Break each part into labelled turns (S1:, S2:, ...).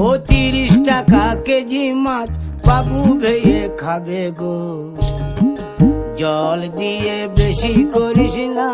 S1: ও তিরিশ টাকা কেজি মাছ বাবু ভেয়ে খাবে গো। জল দিয়ে বেশি করিস না।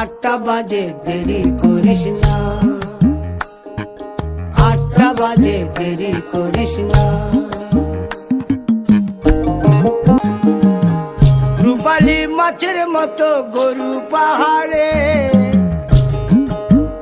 S1: আটটা বাজে, দেরি করিস না। আটটা বাজে, দেরি করিস না। রূপালি মাছের মতো গরু পাহাড়ে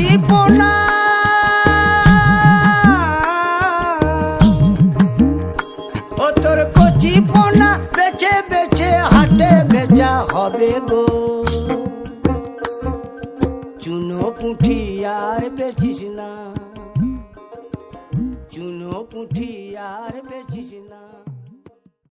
S1: পোনা ও তোর কচি পোনা বেছে বেছে, হাটে বেচা হবে গো। চুনো পুঁঠি আর বেচিস না। আর বেচিস না।